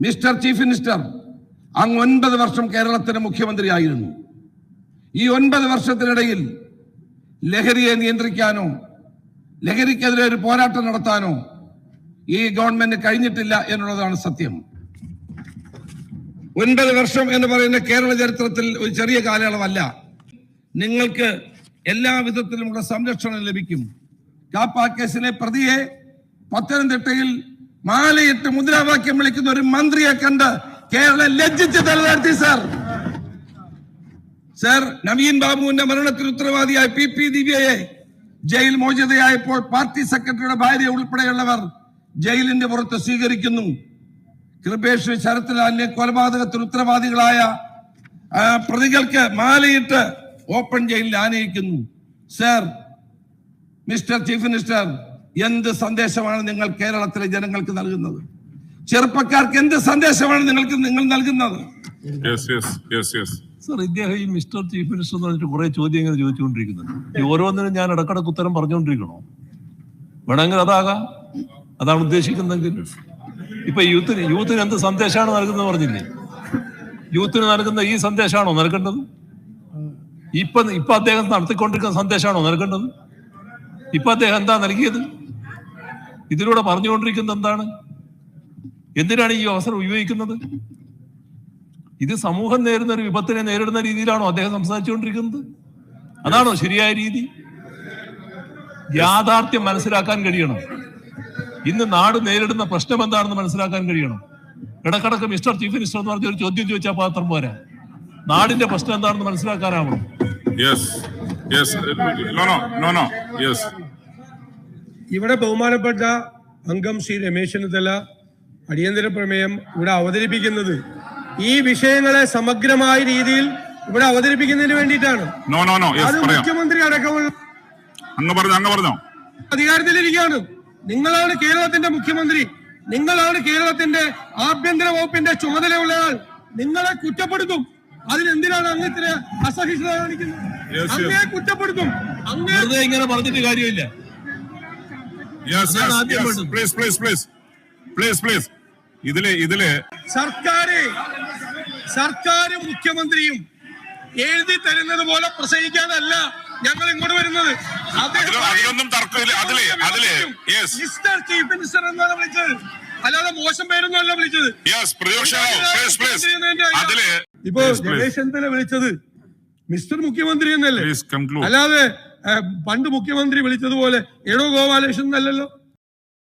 Mister chief minister അങ്ങ് ഒൻപത് വർഷം കേരളത്തിന്റെ മുഖ്യമന്ത്രിയായിരുന്നു. ഈ ഒൻപത് വർഷത്തിനിടയിൽ ലഹരിയെ നിയന്ത്രിക്കാനോ ലഹരിക്കെതിരെ ഒരു പോരാട്ടം നടത്താനോ ഈ ഗവൺമെന്റ് കഴിഞ്ഞിട്ടില്ല എന്നുള്ളതാണ് സത്യം. ഒൻപത് വർഷം എന്ന് പറയുന്ന കേരള ചരിത്രത്തിൽ ഒരു ചെറിയ കാലയളവല്ല. നിങ്ങൾക്ക് എല്ലാ വിധത്തിലുമുള്ള സംരക്ഷണം ലഭിക്കും. കാപ്പ കേസിലെ പ്രതിയെ പത്തനംതിട്ടയിൽ മാലയിട്ട് മുദ്രാവാക്യം വിളിക്കുന്ന ഒരു മന്ത്രിയെ കണ്ട് കേരളം ലജ്ജിച്ച് തലതാഴ്ത്തി സാർ. സർ നവീൻ ബാബുവിന്റെ മരണത്തിന് ഉത്തരവാദിയായ പി പി ദിവ്യയെ ജയിൽ മോചിതയായപ്പോൾ പാർട്ടി സെക്രട്ടറിയുടെ ഭാര്യ ഉൾപ്പെടെയുള്ളവർ ജയിലിന്റെ പുറത്ത് സ്വീകരിക്കുന്നു. കൃപേഷ് ശരത്ലാലിനെ കൊലപാതകത്തിന് ഉത്തരവാദികളായ പ്രതികൾക്ക് മാലയിട്ട് ഓപ്പൺ ജയിലിൽ ആനയിക്കുന്നു. സർ മിസ്റ്റർ ചീഫ് മിനിസ്റ്റർ എന്ത് സന്ദേശമാണ് നിങ്ങൾ കേരളത്തിലെ ജനങ്ങൾക്ക് നൽകുന്നത്? ചെറുപ്പക്കാർക്ക് എന്ത് സന്ദേശമാണ് നിങ്ങൾക്ക് നിങ്ങൾ നൽകുന്നത്? Yes, yes, yes, yes. Sir ഇദ്ദേഹം ഈ മിസ്റ്റർ ചീഫ് മിനിസ്റ്റർ എന്ന് പറഞ്ഞിട്ട് കുറെ ചോദ്യങ്ങൾ ചോദിച്ചുകൊണ്ടിരിക്കുന്നുണ്ട്. ഈ ഓരോന്നിനും ഞാൻ ഇടക്കിടക്ക് ഉത്തരം പറഞ്ഞുകൊണ്ടിരിക്കണോ? വേണമെങ്കിൽ അതാകാം. അതാണ് ഉദ്ദേശിക്കുന്നതെങ്കിൽ. ഇപ്പൊ യൂത്തിന് യൂത്തിന് എന്ത് സന്ദേശമാണ് നൽകുന്നത് പറഞ്ഞില്ലേ? യൂത്തിന് നൽകുന്ന ഈ സന്ദേശമാണോ നൽകേണ്ടത്? ഇപ്പൊ ഇപ്പൊ അദ്ദേഹം നടത്തിക്കൊണ്ടിരിക്കുന്ന സന്ദേശമാണോ നൽകേണ്ടത്? ഇപ്പൊ അദ്ദേഹം എന്താ നൽകിയത്? ഇതിലൂടെ പറഞ്ഞുകൊണ്ടിരിക്കുന്നത് എന്താണ്? എന്തിനാണ് ഈ അവസരം ഉപയോഗിക്കുന്നത്? ഇത് സമൂഹം നേരിടുന്ന ഒരു വിപത്തിനെ നേരിടുന്ന രീതിയിലാണോ അദ്ദേഹം സംസാരിച്ചുകൊണ്ടിരിക്കുന്നത്? അതാണോ ശരിയായ രീതി? യാഥാർത്ഥ്യം മനസ്സിലാക്കാൻ കഴിയണം. ഇന്ന് നാട് നേരിടുന്ന പ്രശ്നം എന്താണെന്ന് മനസ്സിലാക്കാൻ കഴിയണം. ഇടക്കിടക്ക് മിസ്റ്റർ ചീഫ് മിനിസ്റ്റർ എന്ന് പറഞ്ഞ ഒരു ചോദ്യം ചോദിച്ചാൽ പാത്രം പോരാ. നാടിന്റെ പ്രശ്നം എന്താണെന്ന് മനസ്സിലാക്കാനാവണം. Yes, yes. No, no, no, no. Yes. ഇവിടെ ബഹുമാനപ്പെട്ട അംഗം ശ്രീ രമേശ് ചെന്നിത്തല അടിയന്തര പ്രമേയം ഇവിടെ അവതരിപ്പിക്കുന്നത്. ഈ വിഷയങ്ങളെ സമഗ്രമായ രീതിയിൽ ഇവിടെ അവതരിപ്പിക്കുന്നതിന് വേണ്ടിയിട്ടാണ്. നോ നോ നോ Yes, അത്. മുഖ്യമന്ത്രി അടക്കമുള്ള അങ്ങ് പറഞ്ഞോ, അങ്ങ് പറഞ്ഞോ. അധികാരത്തിലിരിക്കുകയാണ്. നിങ്ങളാണ് കേരളത്തിന്റെ മുഖ്യമന്ത്രി. നിങ്ങളാണ് കേരളത്തിന്റെ ആഭ്യന്തര വകുപ്പിന്റെ ചുമതലയുള്ളയാൾ. നിങ്ങളെ കുറ്റപ്പെടുത്തും. അതിനെന്തിനാണ് അങ്ങ് ഇത്ര അസഹിഷ്ണുത കാണിക്കുന്നത്? Yes. കുറ്റപ്പെടുത്തും. അങ്ങനെ ഇങ്ങനെ പറഞ്ഞിട്ട് കാര്യമില്ല. Please please please. Please, please. ഇതിൽ ഇതിൽ. സർക്കാര് സർക്കാർ മുഖ്യമന്ത്രിയും എഴുതി തരുന്നത് പോലെ പ്രസംഗിക്കാനല്ല ഞങ്ങൾ ഇങ്ങോട്ട് വരുന്നത്. അതിലൊന്നും തർക്കമില്ല. അതിൽ അതിൽ. മിസ്റ്റർ ചീഫ് മിനിസ്റ്റർ എന്നാണ് വിളിച്ചത്. അല്ലാതെ മോശം പേരൊന്നുമല്ല വിളിച്ചത്. ഇപ്പൊ പ്ലീസ് പ്ലീസ് രമേശ് ചെന്നിത്തല വിളിച്ചത് മിസ്റ്റർ മുഖ്യമന്ത്രി എന്നല്ലേ? പ്ലീസ് അല്ലാതെ പണ്ട് മുഖ്യമന്ത്രി വിളിച്ചതുപോലെ എടോ ഗോപാലകൃഷ്ണൻ എന്നല്ലല്ലോ